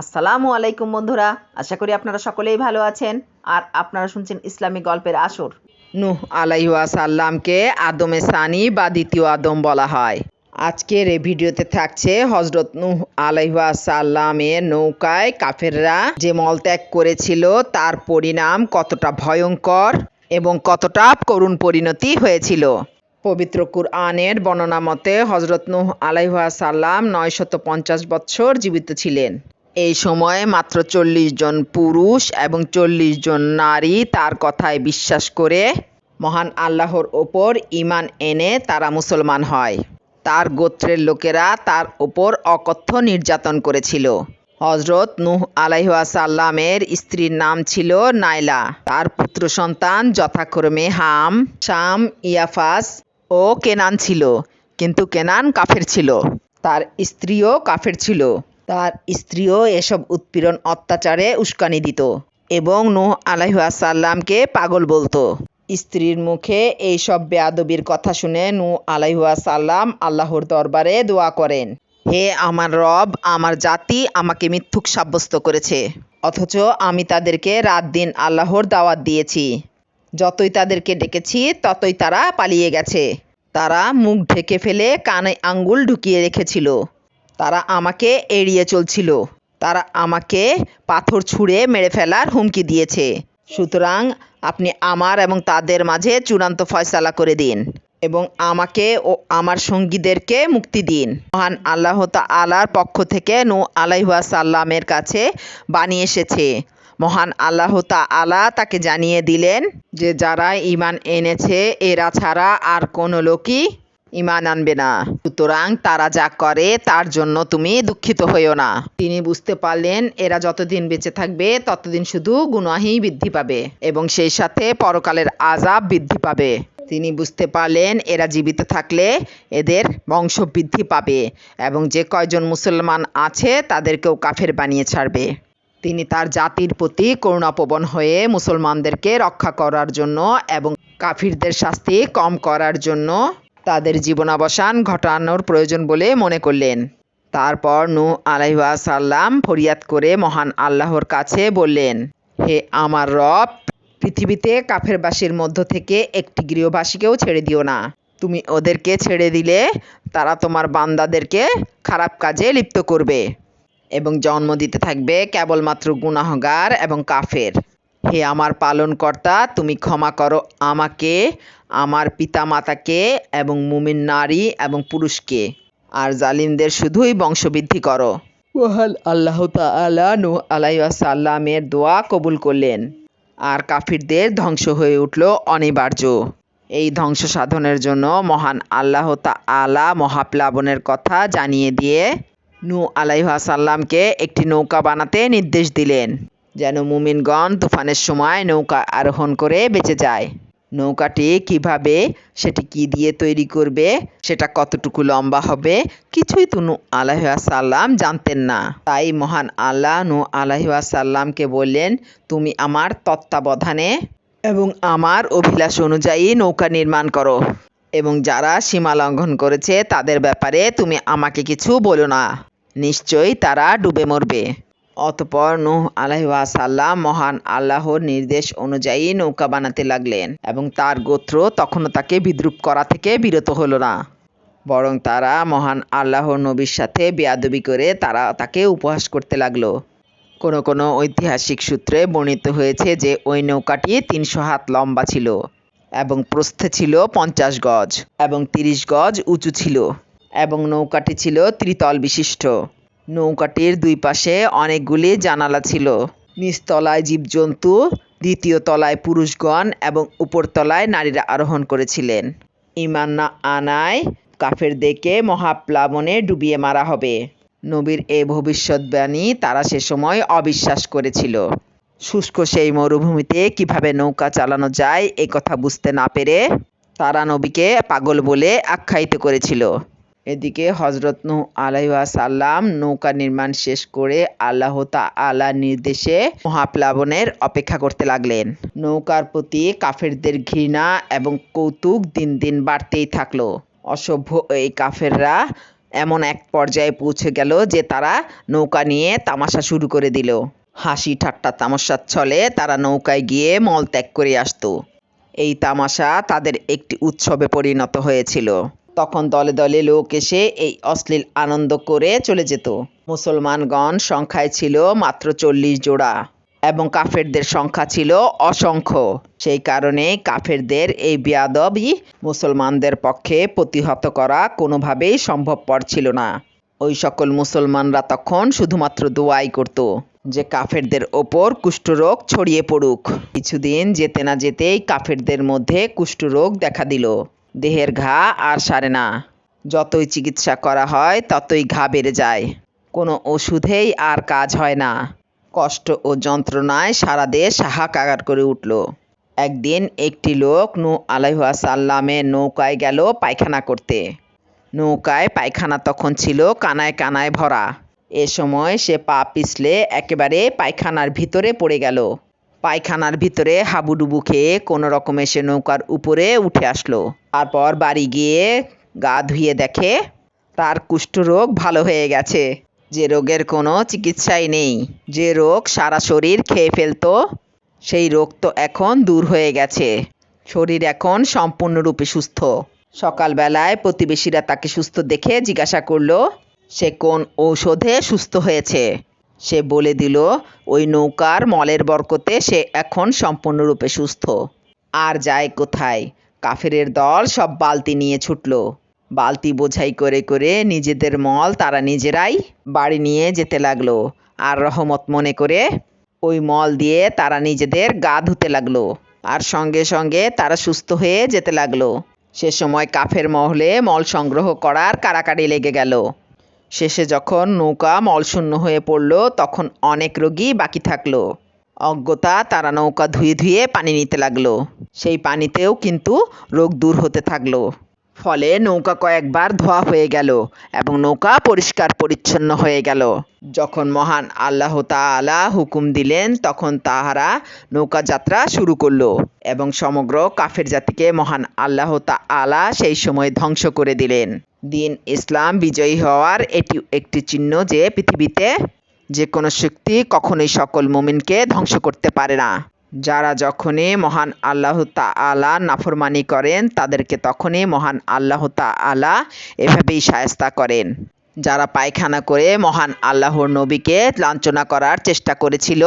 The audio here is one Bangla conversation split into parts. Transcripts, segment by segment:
আসসালামু আলাইকুম বন্ধুরা, আশা করি আপনারা সকলেই ভালো আছেন। আর আপনারা শুনছেন ইসলামিক গল্পের আসর। নূহ আলাইহাসাল্লামকে আদমে সানি বা দ্বিতীয় আদম বলা হয়। আজকের এই ভিডিওতে থাকছে হজরত নূহ আলাইহাসাল্লামের নৌকায় কাফেররা যে মলত্যাগ করেছিল, তার পরিণাম কতটা ভয়ঙ্কর এবং কতটা করুণ পরিণতি হয়েছিল। পবিত্র কুরআনের বর্ণনা মতে হজরত নূহ আলাইহাসাল্লাম নয়শত পঞ্চাশ বৎসর জীবিত ছিলেন। এই সময়ে মাত্র চল্লিশ জন পুরুষ এবং চল্লিশ জন নারী তার কথায় বিশ্বাস করে মহান আল্লাহর ওপর ইমান এনে তারা মুসলমান হয়। তার গোত্রের লোকেরা তার ওপর অকথ্য নির্যাতন করেছিল। হজরত নূহ আলাইহাসাল্লামের স্ত্রীর নাম ছিল নাইলা তার পুত্র সন্তান যথাক্রমে হাম, শাম, ইয়াফাস ও কেনান ছিল। কিন্তু কেনান কাফের ছিল। তার স্ত্রীও কাফের ছিল। তার স্ত্রীও এসব উৎপীড়ন, অত্যাচারে উস্কানি দিত এবং নূহ আলাইহাসাল্লামকে পাগল বলতো। স্ত্রীর মুখে এই সব বেয়াদবির কথা শুনে নূহ আলাইহাসাল্লাম আল্লাহর দরবারে দোয়া করেন, হে আমার রব, আমার জাতি আমাকে মিথ্যুক সাব্যস্ত করেছে, অথচ আমি তাদেরকে রাত দিন আল্লাহর দাওয়াত দিয়েছি। যতই তাদেরকে ডেকেছি, ততই তারা পালিয়ে গেছে। তারা মুখ ঢেকে ফেলে কানে আঙ্গুল ঢুকিয়ে রেখেছিল। তারা আমাকে এড়িয়ে চলছিল। তারা আমাকে পাথর ছুঁড়ে মেরে ফেলার হুমকি দিয়েছে। সুতরাং আপনি আমার এবং তাদের মাঝে চূড়ান্ত ফয়সালা করে দিন এবং আমাকে ও আমার সঙ্গীদেরকে মুক্তি দিন। মহান আল্লাহ আলার পক্ষ থেকে নু আলাইহুয়া সাল্লামের কাছে বানিয়ে এসেছে। মহান আল্লাহ আলা তাকে জানিয়ে দিলেন যে, যারা ইমান এনেছে, এরা ছাড়া আর কোনো লোকই ইমান আনবে না। সুতরাং তারা যা করে, তার জন্য তুমি দুঃখিত হইও না। তিনি বুঝতে পারলেন, এরা যতদিন বেঁচে থাকবে, ততদিন শুধু গুনাহি বৃদ্ধি পাবে এবং সেই সাথে পরকালের আজাব বৃদ্ধি পাবে। তিনি বুঝতে পারলেন, এরা জীবিত থাকলে এদের বংশ বৃদ্ধি পাবে এবং যে কয়জন মুসলমান আছে, তাদেরকেও কাফের বানিয়ে ছাড়বে। তিনি তার জাতির প্রতি করুণাপবন হয়ে মুসলমানদেরকে রক্ষা করার জন্য এবং কাফিরদের শাস্তি কম করার জন্য তাদের জীবনাবসান ঘটানোর প্রয়োজন বলে মনে করলেন। তারপর নু আলাইসাল্লাম ফরিয়াদ করে মহান আল্লাহর কাছে বললেন, হে আমার রব, পৃথিবীতে কাফেরবাসীর মধ্য থেকে একটি গৃহবাসীকেও ছেড়ে দিও না। তুমি ওদেরকে ছেড়ে দিলে তারা তোমার বান্দাদেরকে খারাপ কাজে লিপ্ত করবে এবং জন্ম দিতে থাকবে কেবলমাত্র গুনাহগার এবং কাফের। হে আমার পালনকর্তা, তুমি ক্ষমা করো আমাকে, আমার পিতামাতাকে এবং মুমিন নারী এবং পুরুষকে। আর জালিমদের শুধুই বংশবৃদ্ধি করো। মহান আল্লাহ তালা নু আলাইসাল্লামের দোয়া কবুল করলেন। আর কাফিরদের ধ্বংস হয়ে উঠল অনিবার্য। এই ধ্বংস সাধনের জন্য মহান আল্লাহ আলা মহাপ্লাবনের কথা জানিয়ে দিয়ে নু আলাইহাসাল্লামকে একটি নৌকা বানাতে নির্দেশ দিলেন। যেন মুমিনগণ তুফানের সময় নৌকা আরোহণ করে বেঁচে যায়। নৌকাটি কীভাবে, সেটি কি দিয়ে তৈরি করবে, সেটা কতটুকু লম্বা হবে, কিছুই তো নু আলাইসাল্লাম জানতেন না। তাই মহান আল্লাহ নু আলাইসাল্লামকে বললেন, তুমি আমার তত্ত্বাবধানে এবং আমার অভিলাষ অনুযায়ী নৌকা নির্মাণ করো এবং যারা সীমা লঙ্ঘন করেছে তাদের ব্যাপারে তুমি আমাকে কিছু বলো না। নিশ্চয়ই তারা ডুবে মরবে। অতপর নূহ আলাইসাল্লাম মহান আল্লাহর নির্দেশ অনুযায়ী নৌকা বানাতে লাগলেন এবং তার গোত্র তখনও তাকে বিদ্রুপ করা থেকে বিরত হলো না। বরং তারা মহান আল্লাহর নবীর সাথে বেয়াদবি করে তারা তাকে উপহাস করতে লাগল। কোনো কোনো ঐতিহাসিক সূত্রে বর্ণিত হয়েছে যে ওই নৌকাটি তিনশো হাত লম্বা ছিল এবং প্রস্থে ছিল পঞ্চাশ গজ এবং তিরিশ গজ উঁচু ছিল এবং নৌকাটি ছিল ত্রিতল বিশিষ্ট। নৌকাটির দুই পাশে অনেকগুলি জানালা ছিল। নিচতলায় জীবজন্তু, দ্বিতীয় তলায় পুরুষগণ এবং উপরতলায় নারীরা আরোহণ করেছিলেন। ইমান না আনায় কাফের দেখে মহাপ্লাবনে ডুবিয়ে মারা হবে। নবীর এ ভবিষ্যৎবাণী তারা সে সময় অবিশ্বাস করেছিল। শুষ্ক সেই মরুভূমিতে কীভাবে নৌকা চালানো যায় এ কথা বুঝতে না পেরে তারা নবীকে পাগল বলে আখ্যায়িত করেছিল। এদিকে হজরত নু আলাইসাল্লাম নৌকা নির্মাণ শেষ করে আল্লাহ আল্লাহ নির্দেশে মহাপ্লাবনের অপেক্ষা করতে লাগলেন। নৌকার প্রতি কাফেরদের ঘৃণা এবং কৌতুক দিন দিন বাড়তেই থাকল। অসভ্য এই কাফেররা এমন এক পর্যায়ে পৌঁছে গেল যে তারা নৌকা নিয়ে তামাশা শুরু করে দিল। হাসি ঠাট্টা তামাশার ছলে তারা নৌকায় গিয়ে মল ত্যাগ করে আসতো। এই তামাশা তাদের একটি উৎসবে পরিণত হয়েছিল। তখন দলে দলে লোক এসে এই অশ্লীল আনন্দ করে চলে যেত। মুসলমানগণ সংখ্যায় ছিল মাত্র চল্লিশ জোড়া এবং কাফেরদের সংখ্যা ছিল অসংখ্য। সেই কারণে কাফেরদের এই বিয়াদবই মুসলমানদের পক্ষে প্রতিহত করা কোনোভাবেই সম্ভবপর ছিল না। ওই সকল মুসলমানরা তখন শুধুমাত্র দোয়াই করত যে কাফেরদের ওপর কুষ্ঠরোগ ছড়িয়ে পড়ুক। কিছুদিন যেতে না যেতেই কাফেরদের মধ্যে কুষ্ঠরোগ দেখা দিল। দেহের ঘা আর সারে না। যতই চিকিৎসা করা হয়, ততই ঘা বেড়ে যায়। কোনো ওষুধেই আর কাজ হয় না। কষ্ট ও যন্ত্রণায় সারা দেশ হাহাকার করে উঠল। একদিন একটি লোক নু আলাইহাসাল্লামের নৌকায় গেল পায়খানা করতে। নৌকায় পায়খানা তখন ছিল কানায় কানায় ভরা। এ সময় সে পা পিছলে একেবারে পায়খানার ভিতরে পড়ে গেল। পায়খানার ভিতরে হাবুডুবু খেয়ে কোনো রকমে সে নৌকার উপরে উঠে আসলো। তারপর বাড়ি গিয়ে গা ধুয়ে দেখে তার কুষ্ঠরোগ ভালো হয়ে গেছে। যে রোগের কোনো চিকিৎসাই নেই। যে রোগ সারা শরীর খেয়ে ফেলতো, সেই রোগ তো এখন দূর হয়ে গেছে। শরীর এখন সম্পূর্ণরূপে সুস্থ। সকালবেলায় প্রতিবেশীরা তাকে সুস্থ দেখে জিজ্ঞাসা করল, সে কোন ঔষধে সুস্থ হয়েছে? সে বলে দিল, ওই নৌকার মলের বরকতে সে এখন সম্পূর্ণরূপে সুস্থ। আর যায় কোথায়? কাফেরের দল সব বালতি নিয়ে ছুটলো। বালতি বোঝাই করে করে নিজেদের মল তারা নিজেরাই বাড়ি নিয়ে যেতে লাগল। আর রহমত মনে করে ওই মল দিয়ে তারা নিজেদের গা ধুতে লাগল। আর সঙ্গে সঙ্গে তারা সুস্থ হয়ে যেতে লাগল। সে সময় কাফের মহলে মল সংগ্রহ করার কারাকারি লেগে গেল। শেষে যখন নৌকা মলশূন্য হয়ে পড়ল, তখন অনেক রোগী বাকি থাকল। অজ্ঞতা তারা নৌকা ধুয়ে ধুয়ে পানি নিতে লাগল। সেই পানিতেও কিন্তু রোগ দূর হতে থাকল। ফলে নৌকা কয়েকবার ধোয়া হয়ে গেল এবং নৌকা পরিষ্কার পরিচ্ছন্ন হয়ে গেল। যখন মহান আল্লাহ তাআলা হুকুম দিলেন, তখন তাহারা নৌকা যাত্রা শুরু করল এবং সমগ্র কাফের জাতিকে মহান আল্লাহ তাআলা সেই সময় ধ্বংস করে দিলেন। দিন ইসলাম বিজয়ী হওয়ার এটি একটি চিহ্ন যে পৃথিবীতে যে কোনো শক্তি কখনোই সকল মুমিনকে ধ্বংস করতে পারে না। যারা যখনই মহান আল্লাহ তাআলা নাফরমানি করেন, তাদেরকে তখনই মহান আল্লাহ তাআলা এভাবেই সায়স্তা করেন। যারা পায়খানা করে মহান আল্লাহর নবীকে লাঞ্ছনা করার চেষ্টা করেছিল,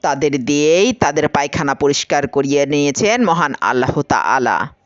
তাদের দিয়েই তাদের পায়খানা পরিষ্কার করিয়ে নিয়েছেন মহান আল্লাহ তাআলা।